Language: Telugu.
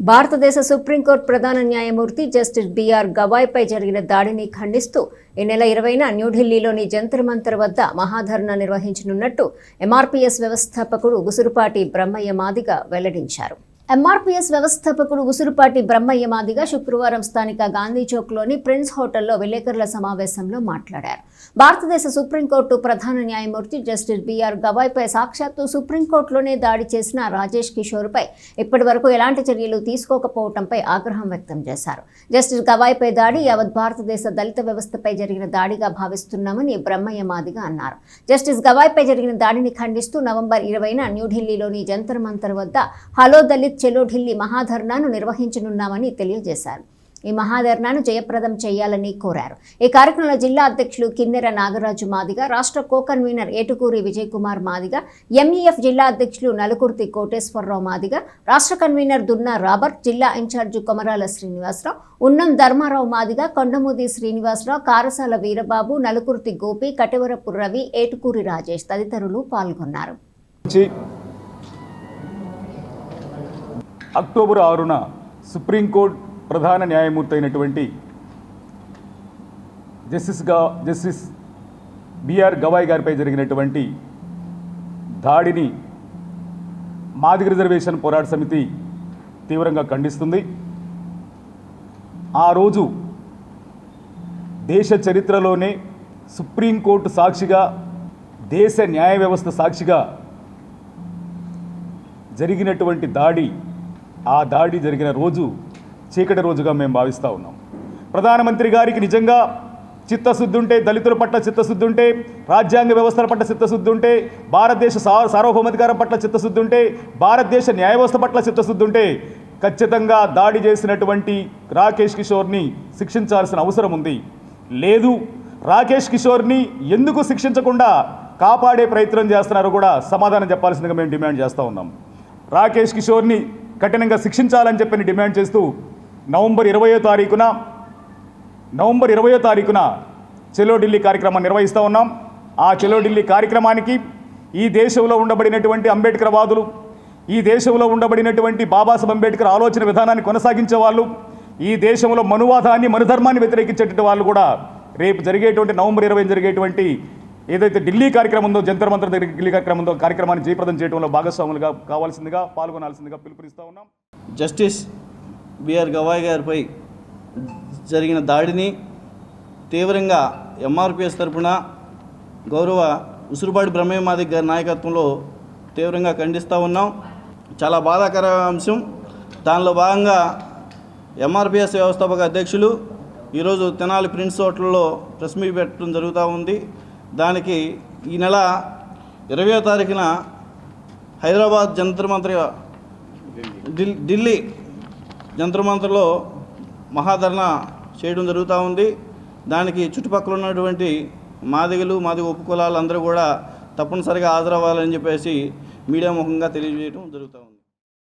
భారతదేశ సుప్రీంకోర్టు ప్రధాన న్యాయమూర్తి జస్టిస్ బిఆర్ గవాయ్పై జరిగిన దాడిని ఖండిస్తూ ఈ నెల ఇరవైన న్యూఢిల్లీలోని జంతర్ మంతర్ వద్ద మహాధర్నా నిర్వహించనున్నట్టు ఎంఆర్పీఎస్ వ్యవస్థాపకుడు గుసురుపాటి బ్రహ్మయ్య మాదిగ వెల్లడించారు. ఎంఆర్పీఎస్ వ్యవస్థాపకుడు ఉసురుపాటి బ్రహ్మయ్య మాదిగా శుక్రవారం స్థానిక గాంధీ చౌక్లోని ప్రిన్స్ హోటల్లో విలేకరుల సమావేశంలో మాట్లాడారు. భారతదేశ సుప్రీంకోర్టు ప్రధాన న్యాయమూర్తి జస్టిస్ బిఆర్ గవాయ్పై సాక్షాత్తు సుప్రీంకోర్టులోనే దాడి చేసిన రాజేష్ కిషోర్పై ఇప్పటి వరకు ఎలాంటి చర్యలు తీసుకోకపోవడంపై ఆగ్రహం వ్యక్తం చేశారు. జస్టిస్ గవాయ్పై దాడి యావత్ భారతదేశ దళిత వ్యవస్థపై జరిగిన దాడిగా భావిస్తున్నామని బ్రహ్మయ్య మాదిగా అన్నారు. జస్టిస్ గవాయ్పై జరిగిన దాడిని ఖండిస్తూ నవంబర్ ఇరవైన న్యూఢిల్లీలోని జంతర్ మంతర్ వద్ద హలో దళిత్ చెలో ఢిల్లీ మహాధర్నాను నిర్వహించనున్నామని తెలియజేశారు. ఈ మహాధర్నాను జయప్రదం చేయాలని కోరారు. ఈ కార్యక్రమంలో జిల్లా అధ్యక్షులు కిన్నెర నాగరాజు మాదిగ రాష్ట్ర co convenor Etukuri Vijay Kumar Madiga MEF జిల్లా అధ్యక్షులు నలుకుర్తి కోటేశ్వరరావు మాదిగ రాష్ట్ర కన్వీనర్ దున్నా రాబర్ట్ జిల్లా ఇన్ఛార్జి కొమరాల శ్రీనివాసరావు ఉన్నం ధర్మారావు మాదిగ కొండమూది శ్రీనివాసరావు కారసాల వీరబాబు నలుకుర్తి గోపి కటవరపు రవి ఏటుకూరి రాజేష్ తదితరులు పాల్గొన్నారు. అక్టోబర్ ఆరున సుప్రీంకోర్టు ప్రధాన న్యాయమూర్తి అయినటువంటి జస్టిస్గా జస్టిస్ బిఆర్ గవాయ్ గారిపై జరిగినటువంటి దాడిని మాదిగ రిజర్వేషన్ పోరాట సమితి తీవ్రంగా ఖండిస్తుంది. ఆ రోజు దేశ చరిత్రలోనే సుప్రీంకోర్టు సాక్షిగా దేశ న్యాయ వ్యవస్థ సాక్షిగా జరిగినటువంటి దాడి ఆ దాడి జరిగిన రోజు చీకటి రోజుగా మేము భావిస్తూ ఉన్నాం. ప్రధానమంత్రి గారికి నిజంగా చిత్తశుద్ధి ఉంటే దళితుల పట్ల చిత్తశుద్ధి ఉంటే రాజ్యాంగ వ్యవస్థల పట్ల చిత్తశుద్ధి ఉంటే భారతదేశ సార్వభౌమాధికారం పట్ల చిత్తశుద్ధి ఉంటే భారతదేశ న్యాయ వ్యవస్థ పట్ల చిత్తశుద్ధి ఉంటే ఖచ్చితంగా దాడి చేసినటువంటి రాకేష్ కిషోర్ని శిక్షించాల్సిన అవసరం ఉంది. లేదు రాకేష్ కిషోర్ని ఎందుకు శిక్షించకుండా కాపాడే ప్రయత్నం చేస్తున్నారో కూడా సమాధానం చెప్పాల్సిందిగా మేము డిమాండ్ చేస్తూ ఉన్నాం. రాకేష్ కిషోర్ని కఠినంగా శిక్షించాలని చెప్పని డిమాండ్ చేస్తూ నవంబర్ ఇరవయో తారీఖున నవంబర్ ఇరవయో తారీఖున చెలో ఢిల్లీ కార్యక్రమాన్ని నిర్వహిస్తూ ఉన్నాం. ఆ చెలో ఢిల్లీ కార్యక్రమానికి ఈ దేశంలో ఉండబడినటువంటి అంబేద్కర్ వాదులు ఈ దేశంలో ఉండబడినటువంటి బాబాసాహెబ్ అంబేద్కర్ ఆలోచన విధానాన్ని కొనసాగించే వాళ్ళు ఈ దేశంలో మనువాదాన్ని మనుధర్మాన్ని వ్యతిరేకించేటువంటి వాళ్ళు కూడా రేపు జరిగేటువంటి నవంబర్ ఇరవై జరిగేటువంటి ఏదైతే ఢిల్లీ కార్యక్రమం ఉందో జంతర్ మంత్ర దగ్గర ఢిల్లీ కార్యక్రమం ఉందో కార్యక్రమాన్ని జయప్రదం చేయడంలో భాగస్వాములుగా కావాల్సిందిగా పాల్గొనాల్సిందిగా పిలుపునిస్తూ ఉన్నాం. జస్టిస్ బిఆర్ గవాయ్ గారిపై జరిగిన దాడిని తీవ్రంగా ఎంఆర్పిఎస్ తరపున గౌరవ ఉసురుబాటి బ్రహ్మయ్య మాదిక్ గారి నాయకత్వంలో తీవ్రంగా ఖండిస్తూ ఉన్నాం. చాలా బాధాకర అంశం. దానిలో భాగంగా ఎంఆర్పిఎస్ వ్యవస్థాపక అధ్యక్షులు ఈరోజు తెనాలి ప్రిన్స్ హోటల్లో ప్రెస్ మీట్ పెట్టడం జరుగుతూ ఉంది. దానికి ఈ నెల ఇరవయో తారీఖున హైదరాబాద్ జంత్రమంత్రి ఢిల్లీ జంత్రమంత్రిలో మహాధరణ చేయడం జరుగుతూ ఉంది. దానికి చుట్టుపక్కల ఉన్నటువంటి మాదిగలు మాదిగ ఉపకులాలు అందరూ కూడా తప్పనిసరిగా హాజరవ్వాలని చెప్పేసి మీడియా ముఖంగా తెలియజేయడం జరుగుతూ ఉంది.